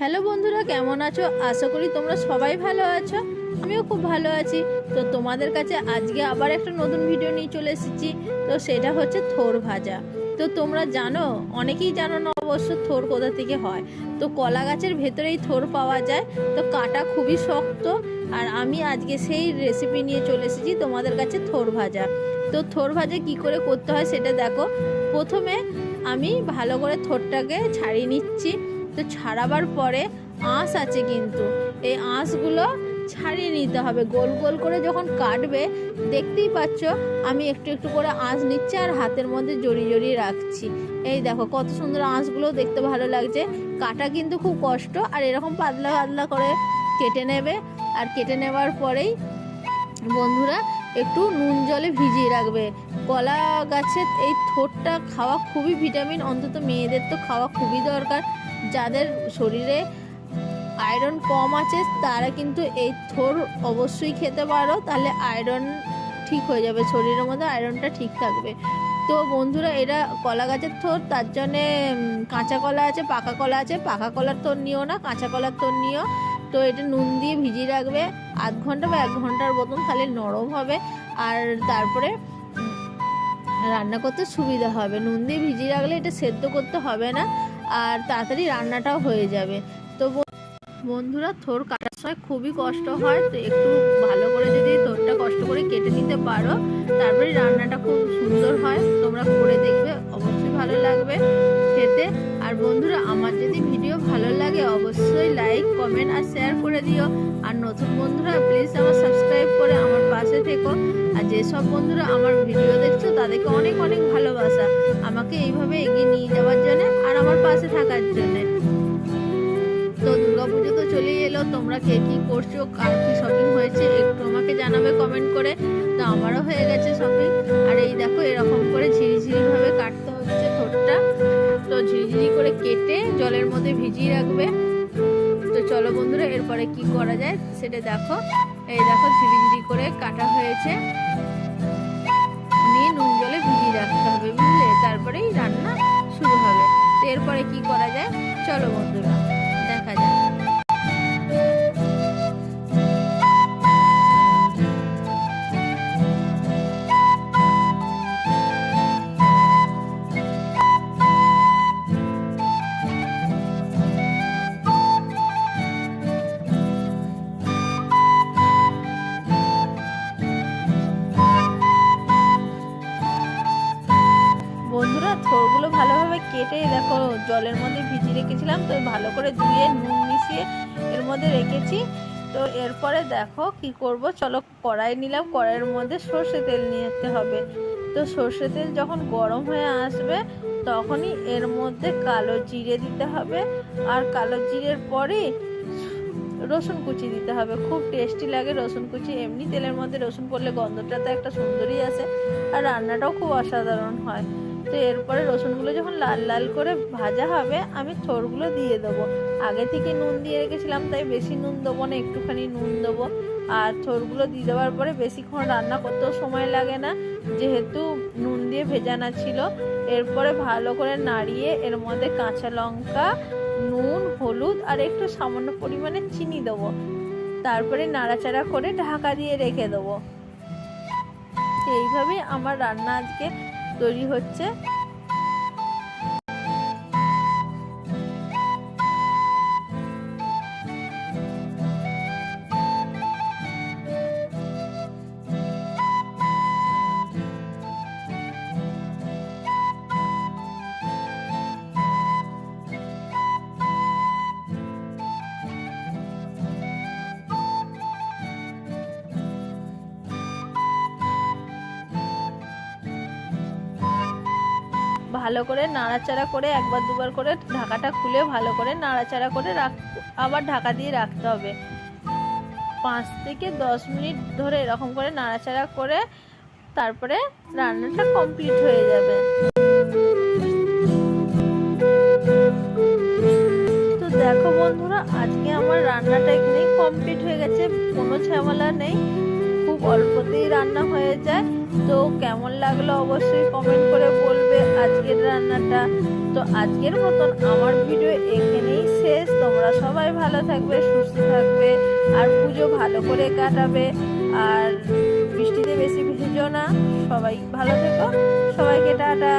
Hello বন্ধুরা, কেমন আছো? আশা করি তোমরা সবাই ভালো আছো। আমিও খুব ভালো আছি। তো তোমাদের কাছে আজকে আবার একটা নতুন ভিডিও নিয়ে চলে এসেছি। তো সেটা হচ্ছে থোর ভাজা। তো তোমরা জানো, অনেকেই জানো না অবশ্য থোর কোথা থেকে হয়। তো কলা গাছের ভেতরেই থোর পাওয়া যায়। তো কাটা খুবই শক্ত। আর আমি আজকে সেই রেসিপি নিয়ে চলে এসেছি তোমাদের কাছে থোর ভাজা। তো থোর ভাজা কি করে করতে হয় সেটা দেখো। প্রথমে আমি ভালো করে থোরটাকে ছাড়িয়ে নিচ্ছি। তো ছাড়াবার পরে আঁশ আছে কিন্তু। এই আঁশগুলো ছাড়িয়ে নিতে হবে। গোল গোল করে যখন কাটবে, দেখতেই পাচ্ছ আমি একটু একটু করে আঁশ নিচ্ছি আর হাতের মধ্যে জড়িয়ে জড়িয়ে রাখছি। এই দেখো কত সুন্দর আঁশগুলো দেখতে ভালো লাগছে। কাটা কিন্তু খুব কষ্ট আর এরকম পাতলা পাতলা করে কেটে নেবে। আর কেটে নেওয়ার পরেই বন্ধুরা একটু নুন জলে ভিজিয়ে রাখবে। কলা গাছের এই থোরটা খাওয়া খুবই ভিটামিন, অন্তত মেয়েদের তো খাওয়া খুবই দরকার। যাদের শরীরে আয়রন কম আছে, তারা কিন্তু এই থোর অবশ্যই খেতে পারো। তাহলে আয়রন ঠিক হয়ে যাবে, শরীরের মধ্যে আয়রনটা ঠিক থাকবে। তো বন্ধুরা, এরা কলা গাছের থোর, তার জন্যে কাঁচা কলা আছে, পাকা কলা আছে। পাকা কলার থোর নিও না, কাঁচা কলার থোর নিও। তো এটা নুন দিয়ে ভিজিয়ে রাখবে। আধ ঘণ্টা বা এক ঘণ্টার মতন তাহলে নরম হবে। আর তারপরে রান্না করতে সুবিধা হবে। নুন দিয়ে ভিজিয়ে রাখলে এটা সেদ্ধ করতে হবে না। আর তাড়াতাড়ি রান্নাটাও হয়ে যাবে। তো বন্ধুরা, থোর কাটার সময় খুবই কষ্ট হয়, তো একটু ভালো করে যদি থোরটা কষ্ট করে কেটে নিতে পারো, তারপরে রান্নাটা খুব সুন্দর হয়। তোমরা করে দেখবে, অবশ্যই ভালো লাগবে খেতে। আর বন্ধুরা, আমার যদি অবশ্যই লাইক কমেন্ট আর শেয়ার করে দিও। আর নতুন বন্ধুরা প্লিজ আমার সাবস্ক্রাইব করে আমার পাশে থেকো। আর যেসব বন্ধুরা আমার ভিডিও দেখছ, তাদেরকে অনেক অনেক ভালোবাসা। আমাকে এইভাবে এগিয়ে নিয়ে যাওয়ার জন্য আর আমার পাশে থাকার জন্যে। তো দুর্গাপুজো তো চলেই এলো, তোমরা কে কী করছ, কার কি শপিং হয়েছে, একটু আমাকে জানাবে কমেন্ট করে। তো আমারও হয়ে গেছে শপিং আর এই দেখো, এরকম করে ঝিরিঝিরিভাবে কাটতে হচ্ছে ঠোঁটটা। তো ঝিরিঝিরি করে কেটে জলের মধ্যে ভিজিয়ে রাখবে। চলো বন্ধুরা, এরপরে কি করা যায় সেটা দেখো। এই দেখো, ঝিরিঝিরি করে কাটা হয়েছে। নিয়ে নুন জলে ভিজিয়ে রাখতে হবে, বুঝলে? তারপরেই রান্না শুরু হবে। তো এরপরে কি করা যায়? চলো বন্ধুরা। কেটে দেখো জলের মধ্যে ভিজিয়ে রেখেছিলাম, তো ভালো করে ধুয়ে নুন মিশিয়ে এর মধ্যে রেখেছি। তো এরপরে দেখো কি করব, চলো কড়াই নিলাম, কড়াইয়ের মধ্যে সর্ষে তেল নিয়ে হবে। তো সর্ষে তেল যখন গরম হয়ে আসবে, তখনই এর মধ্যে কালো জিরে দিতে হবে। আর কালো জিরের পরে রসুন কুচি দিতে হবে। খুব টেস্টি লাগে রসুন কুচি, এমনি তেলের মধ্যে রসুন পড়লে গন্ধটা তো একটা সুন্দরই আসে। আর রান্নাটাও খুব অসাধারণ হয়। তো এরপরে রসুনগুলো যখন লাল লাল করে ভাজা হবে, আমি থোরগুলো দিয়ে দেবো। আগে থেকে নুন দিয়ে রেখেছিলাম, তাই বেশি নুন দেবো না, একটুখানি নুন দেবো। আর থোরগুলো দিয়ে দেওয়ার পরে বেশিক্ষণ রান্না করতেও সময় লাগে না, যেহেতু নুন দিয়ে ভেজানা ছিল। এরপরে ভালো করে নাড়িয়ে এর মধ্যে কাঁচা লঙ্কা, নুন, হলুদ আর একটু সামান্য পরিমাণে চিনি দেবো। তারপরে নাড়াচাড়া করে ঢাকা দিয়ে রেখে দেবো। এইভাবেই আমার রান্না আজকে তৈরি হচ্ছে। ভালো করে নাড়াচাড়া করে একবার দুবার করে ঢাকাটা খুলে ভালো করে নাড়াচাড়া করে রাখ, আবার ঢাকা দিয়ে রাখতে হবে। পাঁচ থেকে দশ মিনিট ধরে এরকম করে নাড়াচাড়া করে তারপরে রান্নাটা কমপ্লিট হয়ে যাবে। তো দেখো বন্ধুরা, আজকে আমার রান্নাটা এখানেই কমপ্লিট হয়ে গেছে, কোনো ঝামেলা নেই। খুব অল্পতেই রান্না হয়ে যায়। তো কেমন লাগল অবশ্যই কমেন্ট করে বলবে আজকের রান্নাটা। তো আজকের মতন আমার ভিডিও এখানেই শেষ। তোমরা সবাই ভালো থাকবে, সুস্থ থাকবে, আর পুজো ভালো করে কাটাবে। আর বৃষ্টিতে বেশি ভিজো না। সবাই ভালো থেকো। সবাইকে টাটা।